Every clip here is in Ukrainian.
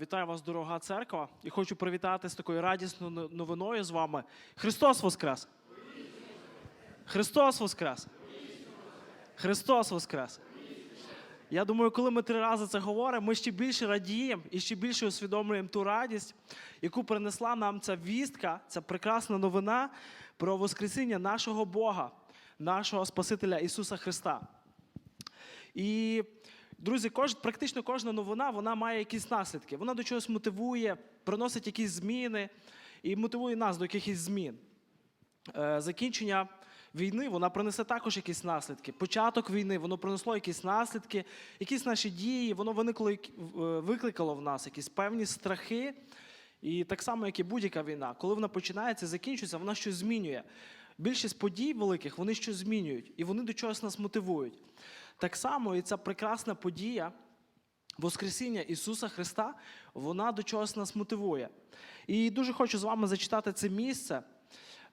Вітаю вас, дорога церква, і хочу привітати з такою радісною новиною з вами. Христос Воскрес! Христос Воскрес! Христос Воскрес! Я думаю, коли ми три рази це говоримо, ми ще більше радіємо і ще більше усвідомлюємо ту радість, яку принесла нам ця вістка, ця прекрасна новина про Воскресіння нашого Бога, нашого Спасителя Ісуса Христа. І, друзі, кож, практично кожна новина вона має якісь наслідки. Вона до чогось мотивує, приносить якісь зміни і мотивує нас до якихось змін. Е, закінчення війни вона принесе також якісь наслідки. Початок війни воно принесло якісь наслідки, якісь наші дії, воно виникло, е, викликало в нас якісь певні страхи. І так само, як і будь-яка війна, коли вона починається, закінчується, вона щось змінює. Більшість подій великих вони щось змінюють, і вони до чогось нас мотивують. Так само і ця прекрасна подія, Воскресіння Ісуса Христа, вона до чогось нас мотивує. І дуже хочу з вами зачитати це місце,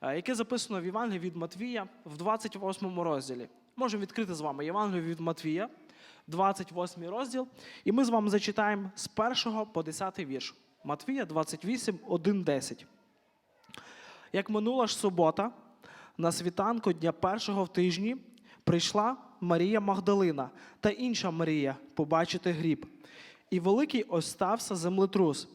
е, яке записано в Євангелії від Матвія в 28 розділі. Можемо відкрити з вами Євангелію від Матвія, 28 розділ, і ми з вами зачитаємо з 1 по 10 вірш. Матвія 28, 1, 10. Як минула ж субота, на світанку дня першого в тижні прийшла Марія Магдалина та інша Марія побачити гріб. І великий ось стався землетрус,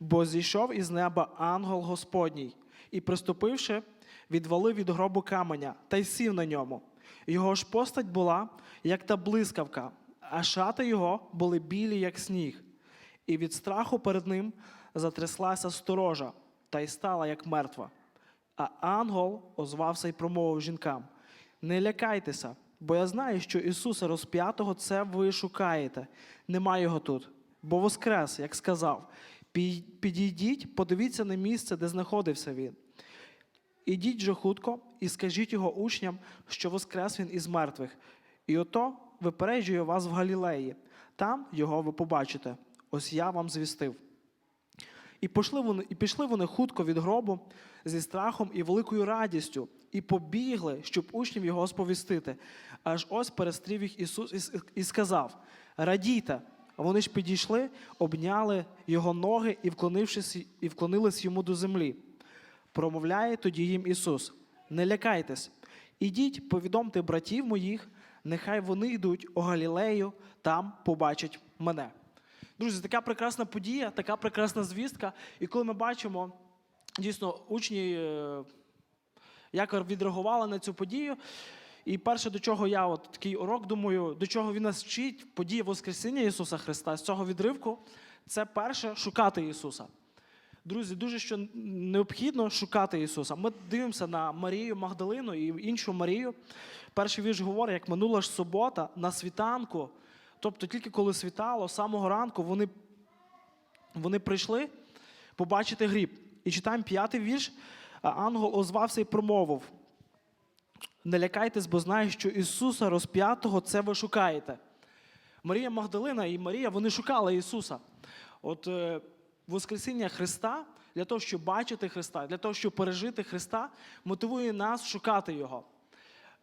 бо зійшов із неба ангел Господній, і, приступивши, відвалив від гробу каменя та й сів на ньому. Його ж постать була, як та блискавка, а шати його були білі, як сніг. І від страху перед ним затряслася сторожа, та й стала, як мертва. А ангел озвався і промовив жінкам: Не лякайтеся, бо я знаю, що Ісуса розп'ятого це ви шукаєте. Нема його тут, бо воскрес, як сказав. Підійдіть, подивіться на місце, де знаходився він. Ідіть же хутко і скажіть його учням, що воскрес він із мертвих. І ото випереджує вас в Галілеї. Там його ви побачите. Ось я вам звістив. І пішли вони, і пішли вони хутко від гробу зі страхом і великою радістю, і побігли, щоб учнів його сповістити. Аж ось перестрів їх Ісус і, сказав: Радійте! Вони ж підійшли, обняли його ноги і, вклонившись, і вклонились йому до землі. Промовляє тоді їм Ісус: Не лякайтесь, ідіть, повідомте братів моїх, нехай вони йдуть у Галілею, там побачать мене. Друзі, така прекрасна подія, така прекрасна звістка. І коли ми бачимо, дійсно, учні е, як відреагували на цю подію. І перше, до чого я от такий урок думаю, до чого він нас вчить, подія Воскресіння Ісуса Христа з цього відривку, це перше шукати Ісуса. Друзі, дуже що необхідно шукати Ісуса. Ми дивимося на Марію Магдалину і іншу Марію. Перший вірш говорить, як минула ж субота на світанку. Тобто, тільки коли світало, з самого ранку вони, вони прийшли побачити гріб. І читаємо п'ятий вірш. Ангел озвався і промовив: Не лякайтесь, бо знаю, що Ісуса розп'ятого це ви шукаєте. Марія Магдалина і Марія вони шукали Ісуса. От е, Воскресіння Христа для того, щоб бачити Христа, для того, щоб пережити Христа, мотивує нас шукати Його.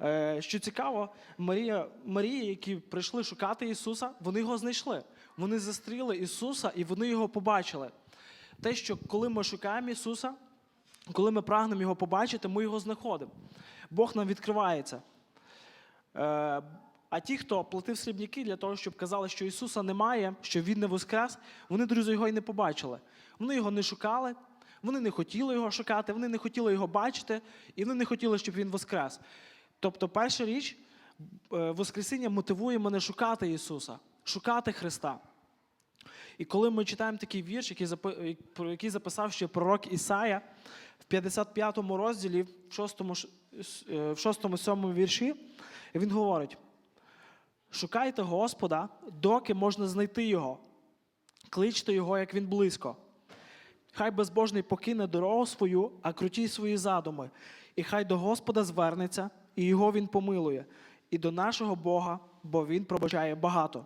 Е, що цікаво, Марія, Марії, які прийшли шукати Ісуса, вони його знайшли. Вони застріли Ісуса і вони його побачили. Те, що коли ми шукаємо Ісуса, коли ми прагнемо його побачити, ми його знаходимо. Бог нам відкривається. Е, А ті, хто платив срібняки для того, щоб казали, що Ісуса немає, що Він не воскрес, вони, друзі, його і не побачили. Вони його не шукали, вони не хотіли його шукати, вони не хотіли його бачити, і вони не хотіли, щоб він воскрес. Тобто, перша річ, е, Воскресіння мотивує мене шукати Ісуса, шукати Христа. І коли ми читаємо такий вірш, який записав ще пророк Ісая в 55 розділі, в 6-7 вірші, він говорить: шукайте Господа, доки можна знайти Його, кличте Його, як він близько. Хай безбожний покине дорогу свою, а круті свої задуми, і хай до Господа звернеться, і його він помилує, і до нашого Бога, бо він пробачає багато.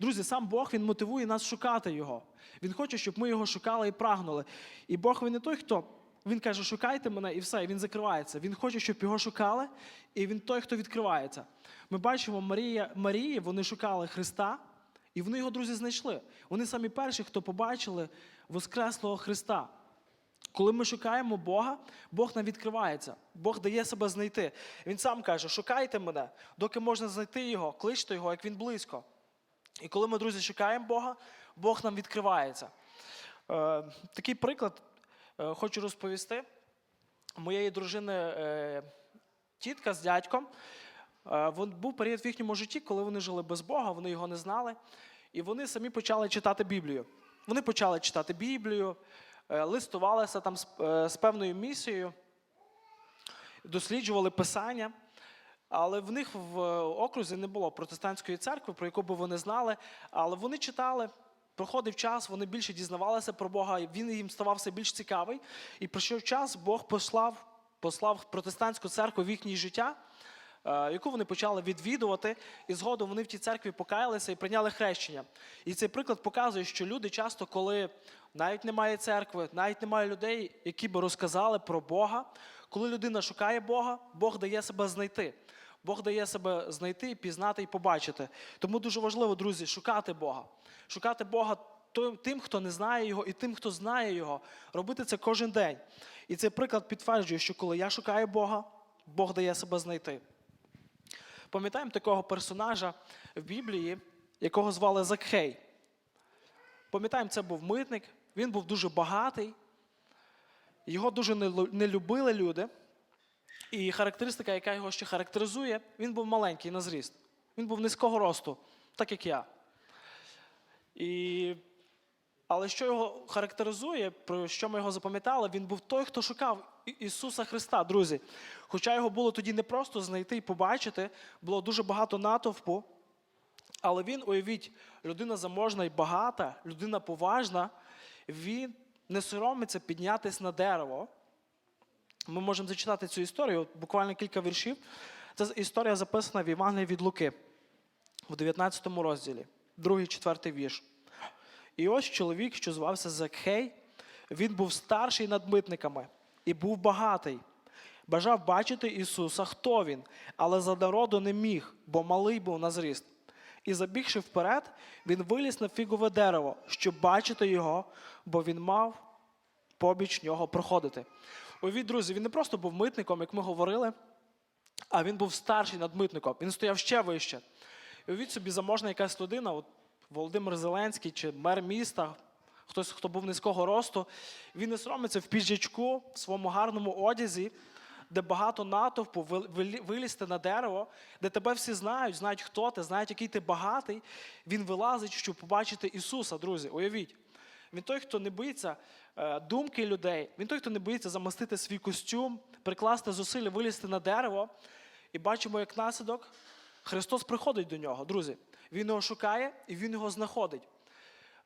Друзі, сам Бог він мотивує нас шукати Його. Він хоче, щоб ми його шукали і прагнули. І Бог він не той, хто. Він каже, шукайте мене і все, і він закривається. Він хоче, щоб його шукали, і він той, хто відкривається. Ми бачимо, Марія, Марії, вони шукали Христа, І вони його, друзі, знайшли. Вони самі перші, хто побачили Воскреслого Христа. Коли ми шукаємо Бога, Бог нам відкривається, Бог дає себе знайти. Він сам каже: шукайте мене, доки можна знайти його, кличте його, як він близько. І коли ми, друзі, шукаємо Бога, Бог нам відкривається. Е, такий приклад е, хочу розповісти. Моєї дружини е, тітка з дядьком. Е, був період в їхньому житті, коли вони жили без Бога, вони його не знали. І вони самі почали читати Біблію. Вони почали читати Біблію, листувалися там з, е, з певною місією, досліджували Писання. Але в них в е, окрузі не було протестантської церкви, про яку би вони знали. Але вони читали, проходив час, вони більше дізнавалися про Бога, він їм ставав все більш цікавий. І пройшов час, Бог послав, послав протестантську церкву в їхнє життя, е, яку вони почали відвідувати, і згодом вони в тій церкві покаялися і прийняли хрещення. І цей приклад показує, що люди часто, коли навіть немає церкви, навіть немає людей, які би розказали про Бога, коли людина шукає Бога, Бог дає себе знайти. Бог дає себе знайти, пізнати і побачити. Тому дуже важливо, друзі, шукати Бога. Шукати Бога тим, хто не знає Його, і тим, хто знає Його. Робити це кожен день. І цей приклад підтверджує, що коли я шукаю Бога, Бог дає себе знайти. Пам'ятаємо такого персонажа в Біблії, якого звали Закхей. Пам'ятаємо, це був митник, він був дуже багатий, його дуже не любили люди. І характеристика, яка його ще характеризує, він був маленький на зріст. Він був низького росту, так як я. І... Але що його характеризує, про що ми його запам'ятали, він був той, хто шукав Ісуса Христа, друзі. Хоча його було тоді не просто знайти і побачити, було дуже багато натовпу. Але він, уявіть, людина заможна і багата, людина поважна, він не соромиться піднятися на дерево. Ми можемо зачитати цю історію, буквально кілька віршів. Це історія записана в Євангелії від Луки в 19 розділі, другий, четвертий вірш. І ось чоловік, що звався Закхей, він був старший над митниками і був багатий. Бажав бачити Ісуса, хто він, але за народу не міг, бо малий був на зріст. І забігши вперед, він виліз на фігове дерево, щоб бачити його, бо він мав побіч нього проходити. Уявіть, друзі, він не просто був митником, як ми говорили, а він був старший над митником. Він стояв ще вище. І уявіть собі, заможна якась людина, от Володимир Зеленський чи мер міста, хтось, хто був низького росту, він не соромиться в піджачку, в своєму гарному одязі, де багато натовпу, вилізти на дерево, де тебе всі знають, знають, хто ти, знають, який ти багатий. Він вилазить, щоб побачити Ісуса, друзі. Уявіть. Він той, хто не боїться е, думки людей, він той, хто не боїться замастити свій костюм, прикласти зусилля, вилізти на дерево. І бачимо, як наслідок Христос приходить до нього, друзі. Він його шукає і він його знаходить.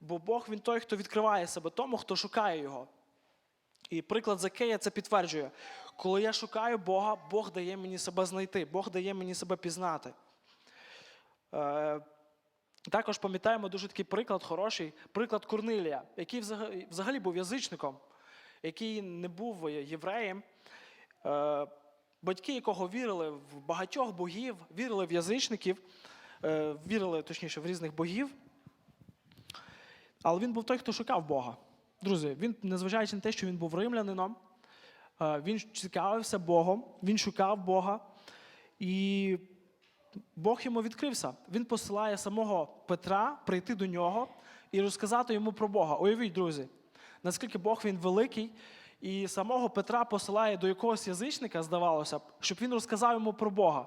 Бо Бог він той, хто відкриває себе тому, хто шукає його. І приклад Закея це підтверджує. Коли я шукаю Бога, Бог дає мені себе знайти, Бог дає мені себе пізнати. Е, також пам'ятаємо дуже такий приклад хороший, приклад Корнилія, який взагалі, був язичником, який не був євреєм. Е, батьки, якого вірили в багатьох богів, вірили в язичників, вірили точніше в різних богів. Але він був той, хто шукав Бога. Друзі, він, незважаючи на те, що він був римлянином, е, він цікавився Богом, він шукав Бога. І Бог йому відкрився. Він посилає самого Петра прийти до нього і розказати йому про Бога. Уявіть, друзі, наскільки Бог він великий, і самого Петра посилає до якогось язичника, здавалося б, щоб він розказав йому про Бога.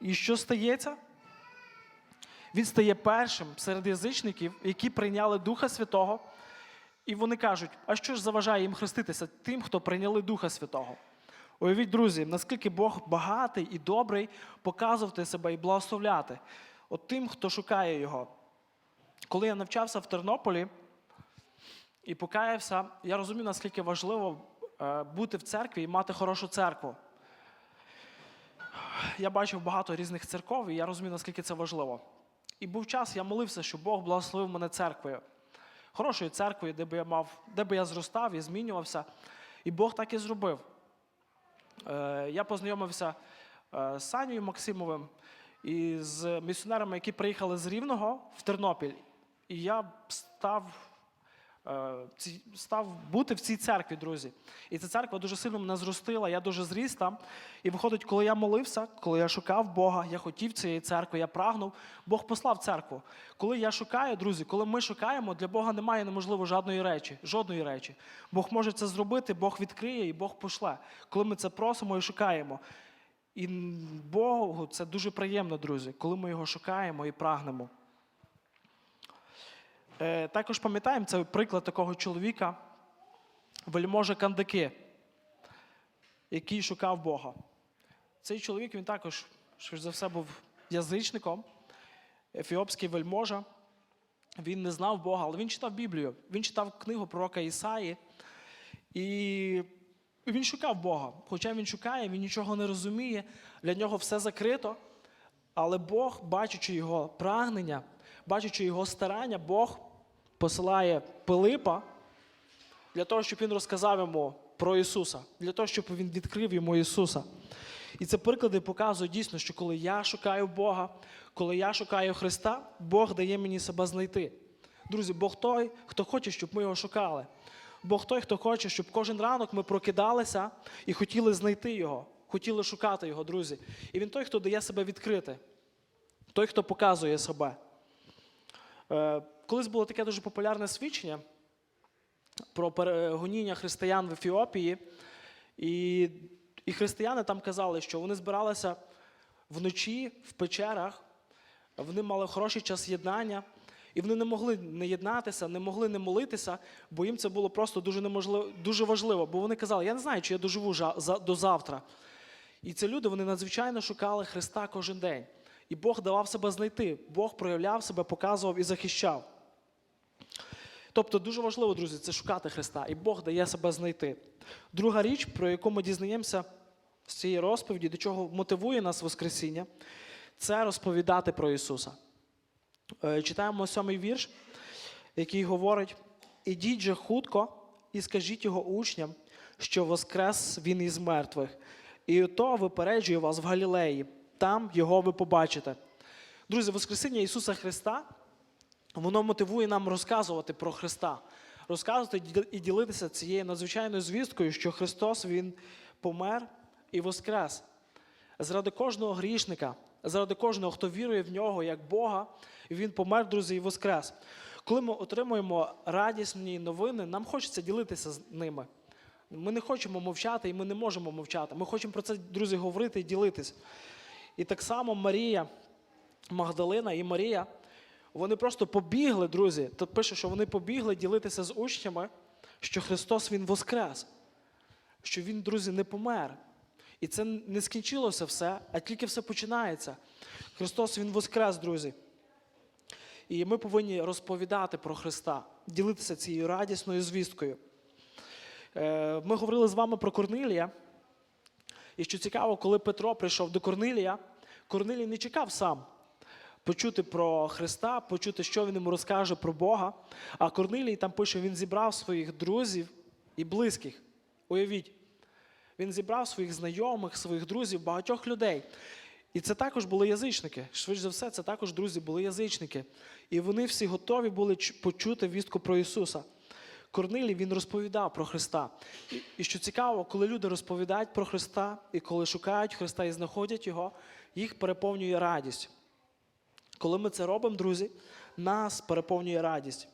І що стається? Він стає першим серед язичників, які прийняли Духа Святого. І вони кажуть: а що ж заважає їм хреститися тим, хто прийняли Духа Святого? Уявіть, друзі, наскільки Бог багатий і добрий показувати себе і благословляти от тим, хто шукає його. Коли я навчався в Тернополі і покаявся, я розумів, наскільки важливо е, бути в церкві і мати хорошу церкву. Я бачив багато різних церков, і я розумів, наскільки це важливо. І був час, я молився, щоб Бог благословив мене церквою. Хорошою церквою, де би я мав, де би я зростав і змінювався. І Бог так і зробив. Е, я познайомився е, з Санією Максимовим, і з місіонерами, які приїхали з Рівного в Тернопіль. І я став, став бути в цій церкві, друзі. І ця церква дуже сильно мене зростила, я дуже зріс там. І виходить, коли я молився, коли я шукав Бога, я хотів цієї церкви, я прагнув, Бог послав церкву. Коли я шукаю, друзі, коли ми шукаємо, для Бога немає неможливо жодної речі, жодної речі. Бог може це зробити, Бог відкриє і Бог пошле. Коли ми це просимо і шукаємо. І Богу це дуже приємно, друзі, коли ми його шукаємо і прагнемо. Е, також пам'ятаємо це приклад такого чоловіка, вельможа Кандаки, який шукав Бога. Цей чоловік він також, швидше за все, був язичником, ефіопський вельможа. Він не знав Бога, але він читав Біблію. Він читав книгу пророка Ісаї. І він шукав Бога. Хоча він шукає, він нічого не розуміє, для нього все закрито. Але Бог, бачачи його прагнення, бачачи його старання, Бог посилає Пилипа для того, щоб він розказав йому про Ісуса, для того, щоб він відкрив йому Ісуса. І це приклади показують дійсно, що коли я шукаю Бога, коли я шукаю Христа, Бог дає мені себе знайти. Друзі, Бог той, хто хоче, щоб ми його шукали. Бог той, хто хоче, щоб кожен ранок ми прокидалися і хотіли знайти його, хотіли шукати його, друзі. І він той, хто дає себе відкрити, той, хто показує себе. Е, Колись було таке дуже популярне свідчення про перегоніння християн в Ефіопії. І, і християни там казали, що вони збиралися вночі в печерах, вони мали хороший час єднання, і вони не могли не єднатися, не могли не молитися, бо їм це було просто дуже неможливо, дуже важливо. Бо вони казали, я не знаю, чи я доживу до завтра. І ці люди вони надзвичайно шукали Христа кожен день. І Бог давав себе знайти. Бог проявляв себе, показував і захищав. Тобто дуже важливо, друзі, це шукати Христа, і Бог дає себе знайти. Друга річ, про яку ми дізнаємося з цієї розповіді, до чого мотивує нас Воскресіння, це розповідати про Ісуса. Е, Читаємо сьомий вірш, який говорить: ідіть же хутко і скажіть його учням, що воскрес він із мертвих, і то випереджує вас в Галілеї, там його ви побачите. Друзі, Воскресіння Ісуса Христа воно мотивує нам розказувати про Христа, розказувати і ділитися цією надзвичайною звісткою, що Христос Він помер і воскрес. Заради кожного грішника, заради кожного, хто вірує в нього як Бога, Він помер, друзі, і воскрес. Коли ми отримуємо радісні новини, нам хочеться ділитися з ними. Ми не хочемо мовчати і ми не можемо мовчати. Ми хочемо про це, друзі, говорити і ділитись. І так само Марія, Магдалина і Марія, вони просто побігли, друзі. Тут пише, що вони побігли ділитися з учнями, що Христос Він воскрес, що Він, друзі, не помер. І це не скінчилося все, а тільки все починається. Христос Він воскрес, друзі. І ми повинні розповідати про Христа, ділитися цією радісною звісткою. Е, Ми говорили з вами про Корнилія. І що цікаво, коли Петро прийшов до Корнилія, Корнилій не чекав сам почути про Христа, почути, що він йому розкаже про Бога. А Корнилій там пише, він зібрав своїх друзів і близьких. Уявіть, він зібрав своїх знайомих, своїх друзів, багатьох людей. І це також були язичники. Швидше за все, це також друзі були язичники. І вони всі готові були почути вістку про Ісуса. Корнилій він розповідав про Христа. І, і що цікаво, коли люди розповідають про Христа, і коли шукають Христа і знаходять Його, їх переповнює радість. Коли ми це робимо, друзі, нас переповнює радість.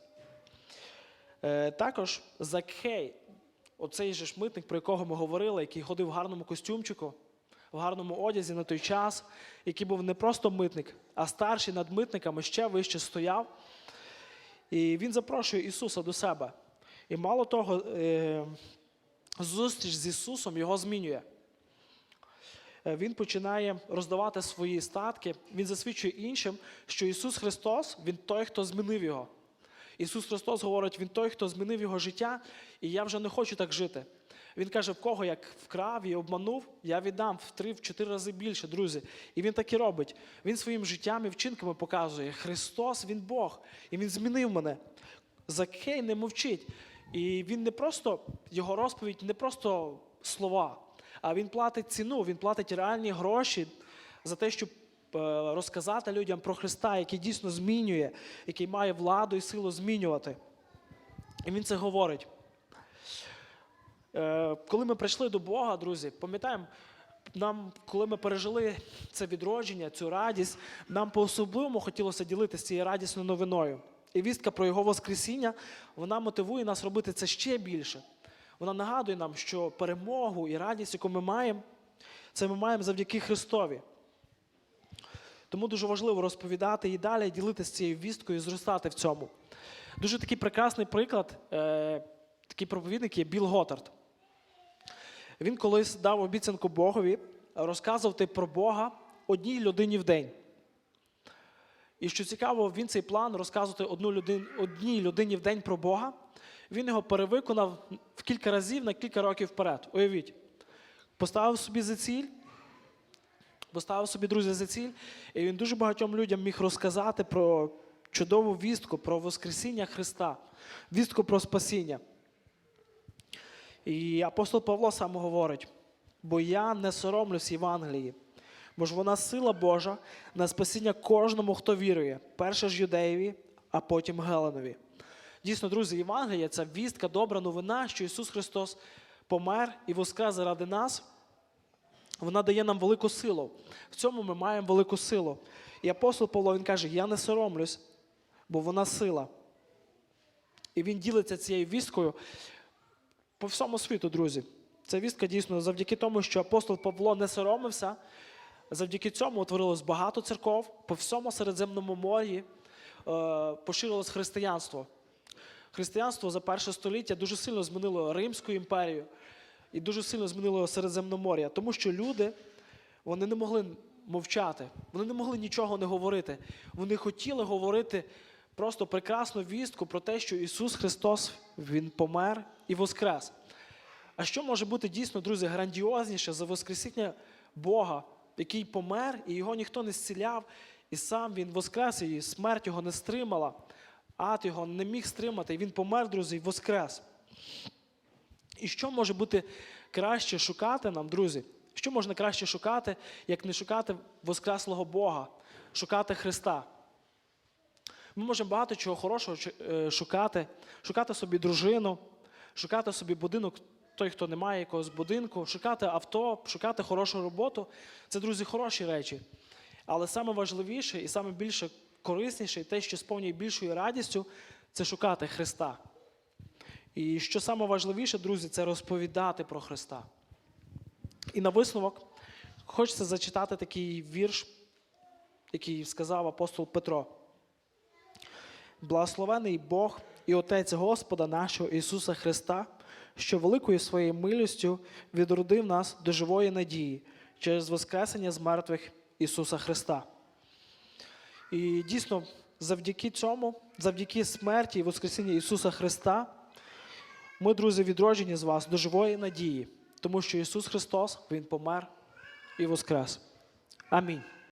Е, також Закхей, оцей же митник, про якого ми говорили, який ходив в гарному костюмчику, в гарному одязі на той час, який був не просто митник, а старший над митниками ще вище стояв. І він запрошує Ісуса до себе. І мало того, е, зустріч з Ісусом його змінює. Е, Він починає роздавати свої статки, він засвідчує іншим, що Ісус Христос, Він той, хто змінив його. Ісус Христос говорить, Він той, хто змінив його життя, і я вже не хочу так жити. Він каже, в кого як вкрав і обманув, я віддам в три, в чотири рази більше, друзі. І він так і робить. Він своїм життям і вчинками показує, Христос, Він Бог, і Він змінив мене. Закхей не мовчить. І він не просто, його розповідь не просто слова, а він платить ціну, він платить реальні гроші за те, щоб розказати людям про Христа, який дійсно змінює, який має владу і силу змінювати. І він це говорить. Е, Коли ми прийшли до Бога, друзі, пам'ятаємо, нам, коли ми пережили це відродження, цю радість, нам по-особливому хотілося ділитися цією радісною новиною. І вістка про Його Воскресіння, вона мотивує нас робити це ще більше. Вона нагадує нам, що перемогу і радість, яку ми маємо, це ми маємо завдяки Христові. Тому дуже важливо розповідати і далі ділитися цією вісткою і зростати в цьому. Дуже такий прекрасний приклад, е, такий проповідник є Білл Готард. Він колись дав обіцянку Богові розказувати про Бога одній людині в день. І що цікаво, він цей план розказувати одну людин, одній людині в день про Бога. Він його перевиконав в кілька разів на кілька років вперед. Уявіть, поставив собі за ціль, поставив собі, друзі, за ціль, і він дуже багатьом людям міг розказати про чудову вістку, про Воскресіння Христа, вістку про спасіння. І апостол Павло сам говорить: бо я не соромлюсь Євангелії, бо ж вона сила Божа на спасіння кожному, хто вірує, перше ж юдеєві, а потім Геленові. Дійсно, друзі, Євангелія це вістка, добра новина, що Ісус Христос помер і воскрес заради нас. Вона дає нам велику силу. В цьому ми маємо велику силу. І апостол Павло він каже: Я не соромлюсь, бо вона сила. І він ділиться цією вісткою по всьому світу, друзі. Ця вістка дійсно завдяки тому, що апостол Павло не соромився. Завдяки цьому утворилось багато церков по всьому Середземному морі е, поширилось християнство. Християнство за перше століття дуже сильно змінило Римську імперію і дуже сильно змінило Середземномор'я, тому що люди вони не могли мовчати, вони не могли нічого не говорити. Вони хотіли говорити просто прекрасну вістку про те, що Ісус Христос Він помер і воскрес. А що може бути дійсно, друзі, грандіозніше за Воскресіння Бога, який помер, і його ніхто не зціляв, і сам Він воскрес, і смерть його не стримала, ад його не міг стримати, і він помер, друзі, і воскрес. І що може бути краще шукати нам, друзі? Що можна краще шукати, як не шукати Воскреслого Бога, шукати Христа? Ми можемо багато чого хорошого е, шукати, шукати собі дружину, шукати собі будинок, той, хто не має якогось будинку, шукати авто, шукати хорошу роботу. Це, друзі, хороші речі. Але саме важливіше і саме більше корисніше, і те, що сповнює більшою радістю, це шукати Христа. І що саме важливіше, друзі, це розповідати про Христа. І на висновок хочеться зачитати такий вірш, який сказав апостол Петро. Благословений Бог і Отець Господа нашого Ісуса Христа, що великою своєю милістю відродив нас до живої надії через Воскресення з мертвих Ісуса Христа. І дійсно, завдяки цьому, завдяки смерті і Воскресіння Ісуса Христа, ми, друзі, відроджені з вас до живої надії, тому що Ісус Христос, Він помер і воскрес. Амінь.